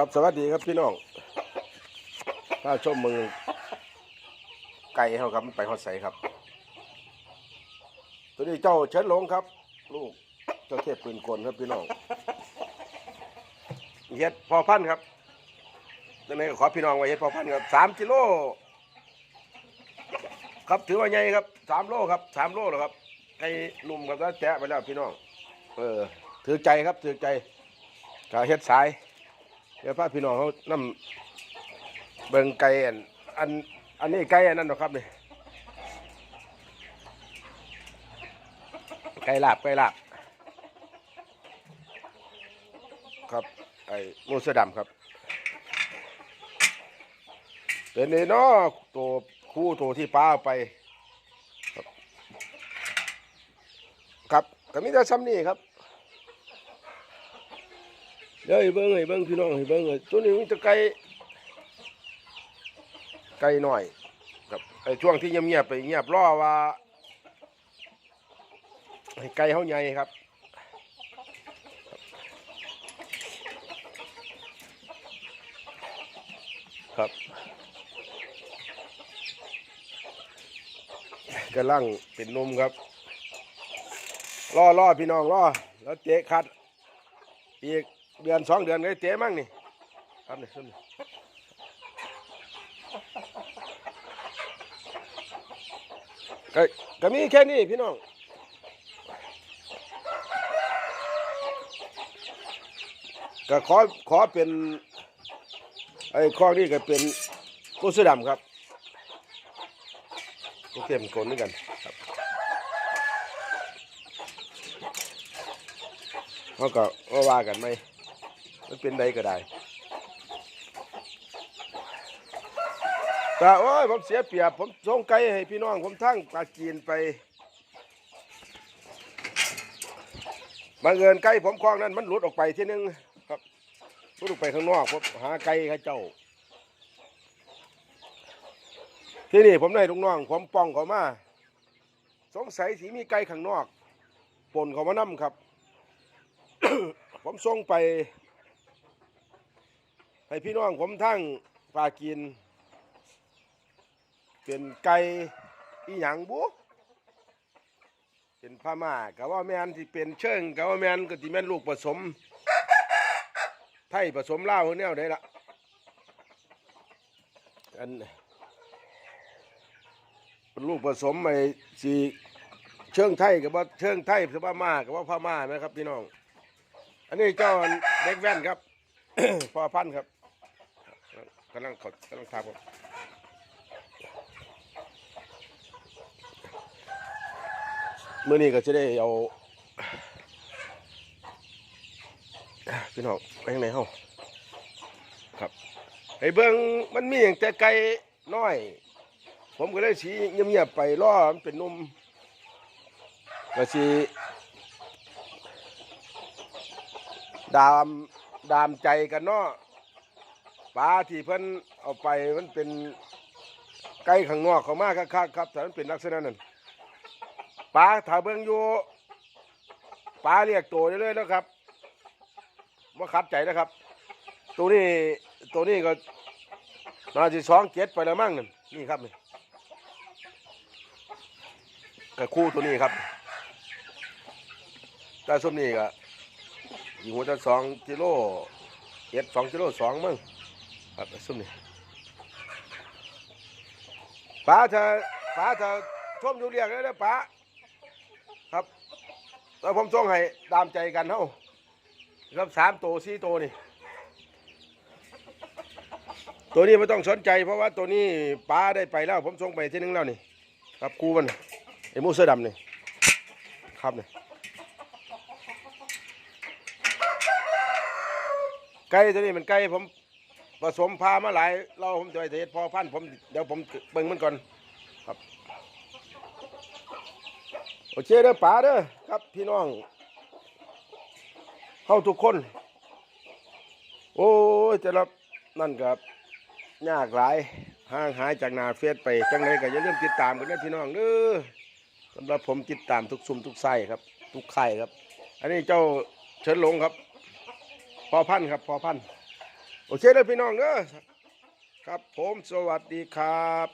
ครับ สวัสดีครับพี่น้องถ้าชมมือไก่เขาครับมันไปฮอดใสครับ ตัวนี้เจ้าเชิญหลงครับ ลูกเจ้าเทพปืนกลครับพี่น้องเฮ็ดพอพันครับดังนั้ก็ขอพี่น้องไว้เฮ็ดพอพันครับสามกิโลครับถือว่าใหญ่ครับสามโลครับสามโลแล้วครับไก่หนุ่มครับแล้วแตะไปแล้วพี่น้อง เออถือใจครับถือใจกาเฮ็ดสาย เดี๋ยวพาพี่น้องเขานำเบิ่งไก่อันอันอันนี้ไก่อันนั้นหรอครับนี่ไก่ลาบไก่ลาบครับไอ้งูเสื้อดำครับ เป็นนี่เนาะตัวคู่ตัวที่ป้าไป ครับครับก็มีแต่ซ้ำนี่ครับ เดี๋ยวให้เบิ้งให้เบิ้งพี่น้องให้เบิ้งเลยตัวนี้มันจะไก่ไก่หน่อยครับไอ้ช่วงที่เงียบๆไปเงียบรอว่าไก่เขาใหญ่ครับครับกำลังเป็นนมครับรอรอพี่น้องรอแล้วเจ๊คัดอีก เดือนสองเดือนก็ได้เจ๊มั่งนี่ครับนี่ซุ่มนี่ก็ก็มีแค่นี้พี่น้องก็ขอขอเป็นไอ้ข้อนี้ก็เป็นกุศดำครับกุเทียมกลนี่กันครับเขาก็ว่าว่ากันไหม มันเป็นใดก็ได้แต่โอ้ยผมเสียเปรียบผมส่งไก่ให้พี่น้องผมทั้งปลาจีนไปบังเอิญไก่ผมคลองนั้นมันหลุดออกไปที่นึงครับหลุดออกไปข้างนอกผมหาไก่ให้เจ้า ที่นี่ผมได้ลูกน้องผมป้องเขามา สงสัยสีมีไก่ข้างนอกปนเขามานํครับ ผมส่งไป ให้พี่น้องผมทั้งปลากิน เป็นไก่อีหยังบุเป็นพม่ากะว่าแมนที่เป็นเชิงกะว่าแมนก็ที่แม่นลูกผสม ไทยผสมลาวเนี่ยได้ละอันเป็นลูกผสมไอ้สีเชิงไทยกับว่าเชิงไทยกับพม่ากับว่าพม่าไหมครับพี่น้อง อันนี้เจ้าเด็กแว่นครับ พ่อพันธุ์ครับ กำลังขดกำลังทำครับเมื่อนี้ก็จะได้เอาพี่น้องไปข้างในห้องครับไอ้เบิ้งมันมีอย่างแต่ไก่น้อย ผมก็เลยสีเงียบๆไปล่อมันเป็นนมก็สีดามดามใจกันเนาะ ปลาที่เพิ่นเอาไปมันเป็นไก่ข้างนอกเขามากคักๆครับแต่มันเป็นลักษณะนั้นปลาถ้าเบิ่งอยู่ปลาเรียกตัวได้เลยนะครับว่าขัดใจนะครับ ตัวนี้ตัวนี้ก็น่าจะสองเจ็ดไปแล้วมั้งนั่นนี่ครับนี่กับคู่ตัวนี้ครับแต่ส้มนี่ก็อยู่หัวจะสองกิโลเอ็ดสองกิโลสองมั้ง ครับซุ่มนี่ป้าเธอป้าเธอชมอยู่เรียกเลยนะป้าครับแล้วผมส่งให้ตามใจกันเท่าครับสามตัวสี่ตัวนี่ ตัวนี้ไม่ต้องสนใจ เพราะว่าตัวนี้ป้าได้ไปแล้ว ผมส่งไปที่นึงแล้วนี่ ครับครูมันไอ้มูเสื้อดำนี่ครับนี่ไก่ตัวนี้มันไก่ผม ผสมพามาหลายเราผมจะไปเทศพอพันธ์ผมเดี๋ยวผมเบิ่งมันก่อนครับ โอเคเด้อป๋าเด้อครับพี่น้องเข้าทุกคน โอ้ยจะรับนั่นกับยากหลายห่างหายจากนาเฟซไปจังไรก็อย่าลืมติดตามกันนะพี่น้องเด้อสำหรับผมติดตามทุกซุมทุกไส้ครับ ทุกไข่ครับ อันนี้เจ้าเฉินหลงครับ พอพันธ์ครับ พอพันธ์ โอเคเด้อพี่น้องเด้อครับผมสวัสดีครับ